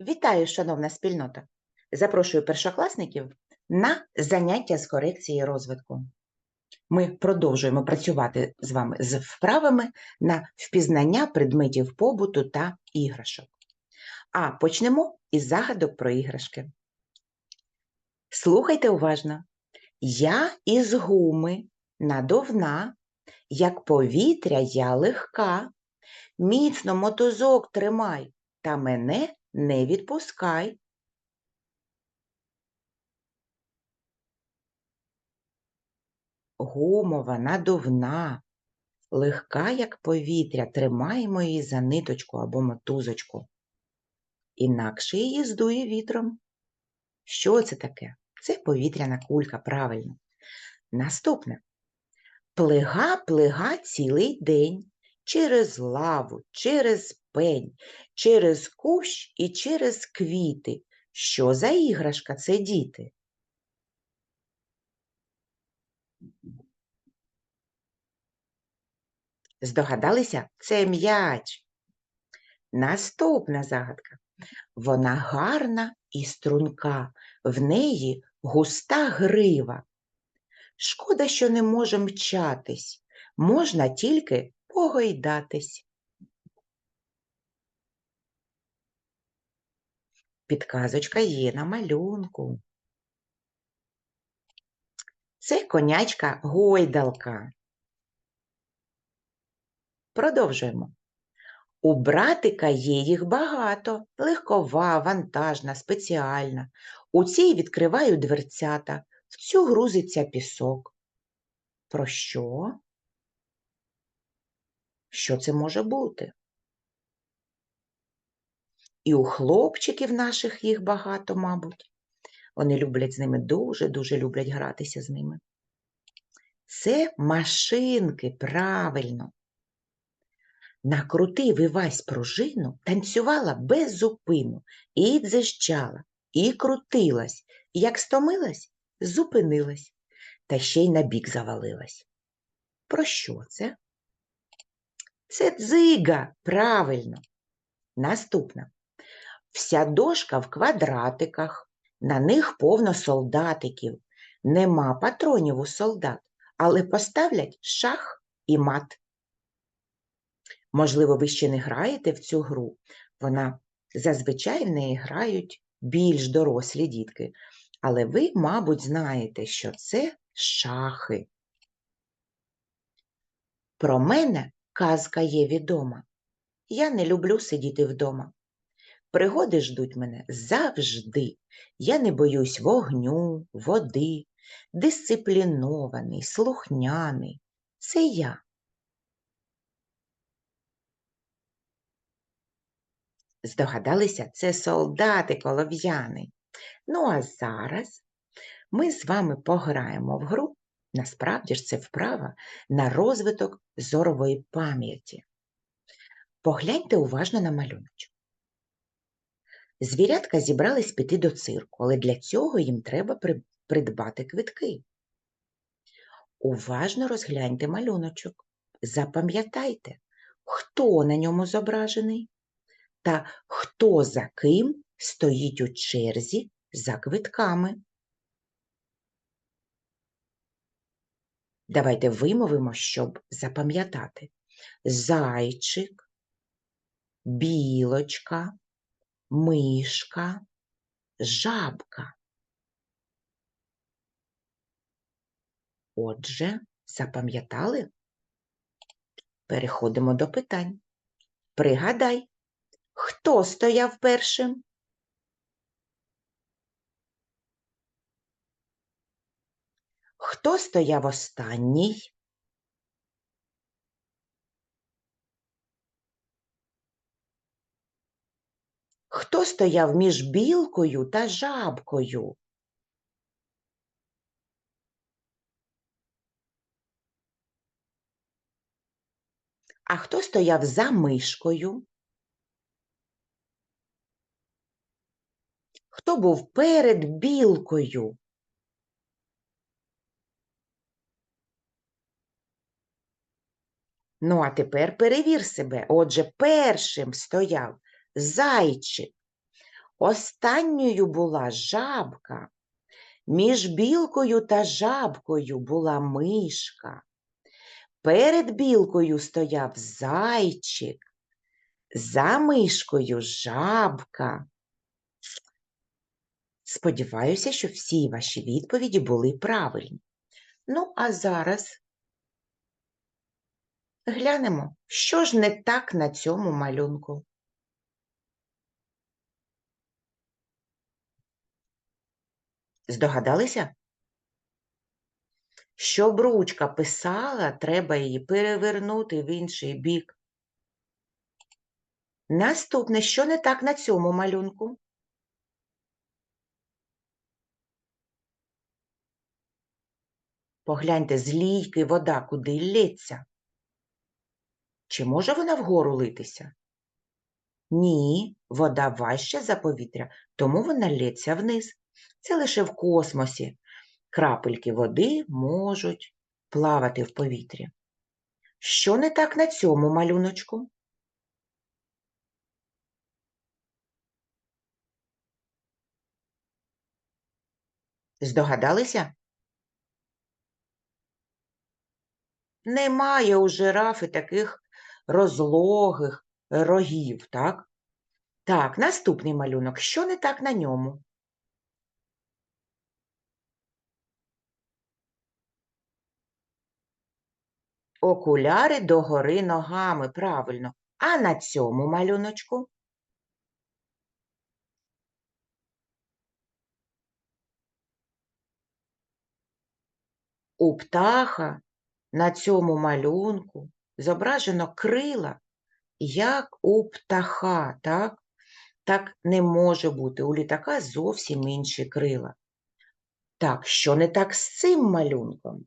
Вітаю, шановна спільнота! Запрошую першокласників на заняття з корекції розвитку. Ми продовжуємо працювати з вами з вправами на впізнання предметів побуту та іграшок. А почнемо із загадок про іграшки. Слухайте уважно. Я із гуми надовна, як повітря я легка. Міцно мотузок тримай, та мене не відпускай. Гумова, надувна, легка, як повітря, тримаємо її за ниточку або мотузочку. Інакше її здує вітром. Що це таке? Це повітряна кулька, правильно. Наступне. Плига, плига цілий день через лаву, через пень, через кущ і через квіти. Що за іграшка це діти? Здогадалися? Це м'яч. Наступна загадка. Вона гарна і струнка, в неї густа грива. Шкода, що не може мчатись, можна тільки погойдатись. Підказочка є на малюнку. Це конячка гойдалка. Продовжуємо. У братика є їх багато, легкова, вантажна, спеціальна. У цій відкриваю дверцята, в цю грузиться пісок. Про що? Що це може бути? І у хлопчиків наших їх багато, мабуть. Вони люблять з ними, дуже-дуже люблять гратися з ними. Це машинки, правильно. Накрутив Івась пружину, танцювала без зупину, і дзижчала, і крутилась, і як стомилась, зупинилась, та ще й на бік завалилась. Про що це? Це дзига, правильно. Наступна. Вся дошка в квадратиках, на них повно солдатиків. Нема патронів у солдат, але поставлять шах і мат. Можливо, ви ще не граєте в цю гру. Вона зазвичай в неї грають більш дорослі дітки. Але ви, мабуть, знаєте, що це шахи. Про мене казка є відома. Я не люблю сидіти вдома. Пригоди ждуть мене завжди. Я не боюсь вогню, води, дисциплінований, слухняний. Це я. Здогадалися, це солдати колов'яни. Ну, а зараз ми з вами пограємо в гру, насправді ж це вправа на розвиток зорової пам'яті. Погляньте уважно на малюночок. Звірятка зібрались піти до цирку, але для цього їм треба придбати квитки. Уважно розгляньте малюночок. Запам'ятайте, хто на ньому зображений та хто за ким стоїть у черзі за квитками. Давайте вимовимо, щоб запам'ятати. Зайчик, білочка, мишка, жабка. Отже, запам'ятали? Переходимо до питань. Пригадай, хто стояв першим? Хто стояв останній? Хто стояв між білкою та жабкою? А хто стояв за мишкою? Хто був перед білкою? Ну, а тепер перевір себе. Отже, першим стояв зайчик. Останньою була жабка. Між білкою та жабкою була мишка. Перед білкою стояв зайчик, за мишкою жабка. Сподіваюся, що всі ваші відповіді були правильні. Ну, а зараз глянемо, що ж не так на цьому малюнку. Здогадалися? Щоб ручка писала, треба її перевернути в інший бік. Наступне, що не так на цьому малюнку? Погляньте, з лійки вода куди лється. Чи може вона вгору литися? Ні, вода важча за повітря, тому вона лється вниз. Це лише в космосі. Крапельки води можуть плавати в повітрі. Що не так на цьому малюночку? Здогадалися? Немає у жирафи таких розлогих рогів, так? Так, наступний малюнок. Що не так на ньому? Окуляри догори ногами, правильно. А на цьому малюночку? У птаха на цьому малюнку зображено крила, як у птаха, так? Так не може бути. У літака зовсім інші крила. Так, що не так з цим малюнком?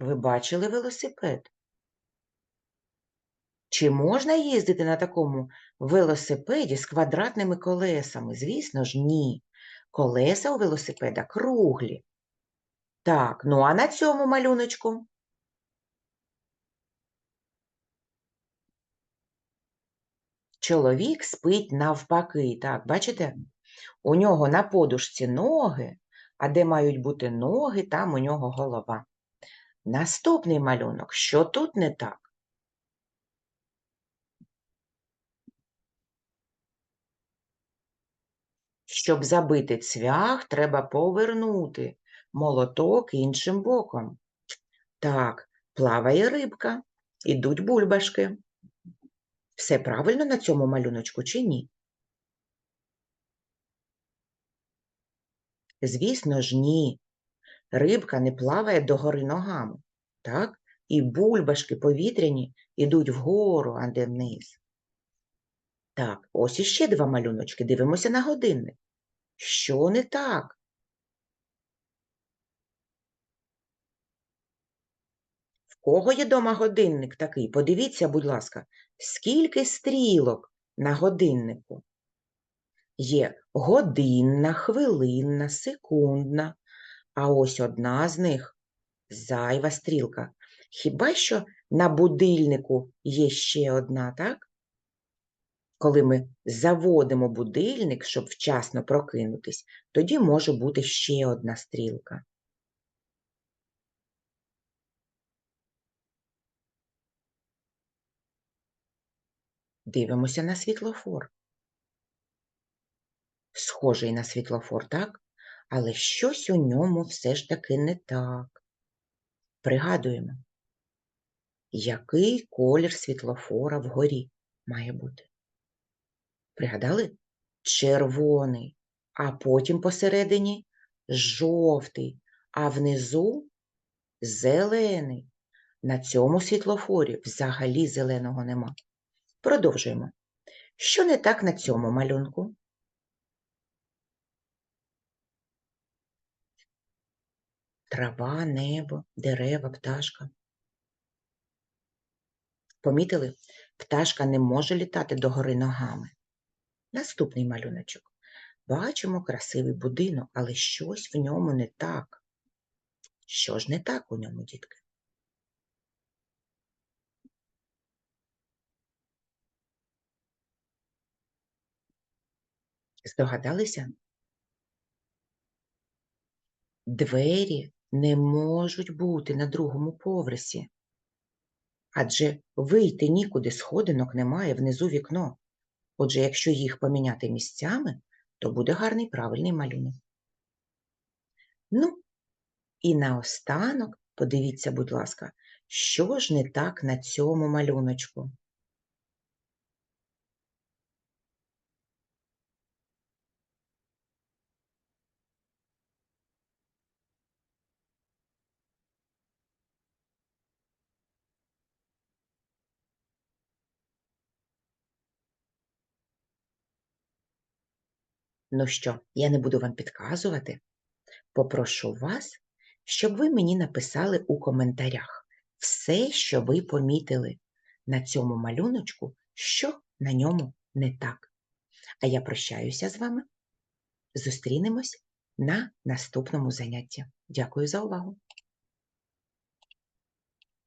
Ви бачили велосипед? Чи можна їздити на такому велосипеді з квадратними колесами? Звісно ж, ні. Колеса у велосипеда круглі. Так, ну а на цьому малюночку? Чоловік спить навпаки. Так, бачите? У нього на подушці ноги, а де мають бути ноги, там у нього голова. Наступний малюнок. Що тут не так? Щоб забити цвях, треба повернути молоток іншим боком. Так, плаває рибка, ідуть бульбашки. Все правильно на цьому малюночку чи ні? Звісно ж, ні. Рибка не плаває догори ногами, так? І бульбашки повітряні ідуть вгору, а не вниз. Так, ось іще два малюночки. Дивимося на годинник. Що не так? В кого є дома годинник такий? Подивіться, будь ласка, скільки стрілок на годиннику? Є годинна, хвилинна, секундна, а ось одна з них зайва стрілка. Хіба що на будильнику є ще одна, так? Коли ми заводимо будильник, щоб вчасно прокинутись, тоді може бути ще одна стрілка. Дивимося на світлофор. Схожий на світлофор, так? Але щось у ньому все ж таки не так. Пригадуємо, який колір світлофора вгорі має бути. Пригадали? Червоний, а потім посередині жовтий, а внизу зелений. На цьому світлофорі взагалі зеленого нема. Продовжуємо. Що не так на цьому малюнку? Трава, небо, дерева, пташка. Помітили? Пташка не може літати догори ногами. Наступний малюночок. Бачимо красивий будинок, але щось в ньому не так. Що ж не так у ньому, дітки? Здогадалися? Двері не можуть бути на другому поверсі, адже вийти нікуди сходинок немає внизу вікно. Отже, якщо їх поміняти місцями, то буде гарний правильний малюнок. Ну, і наостанок, подивіться, будь ласка, що ж не так на цьому малюночку? Ну що, я не буду вам підказувати. Попрошу вас, щоб ви мені написали у коментарях все, що ви помітили на цьому малюночку, що на ньому не так. А я прощаюся з вами. Зустрінемось на наступному занятті. Дякую за увагу!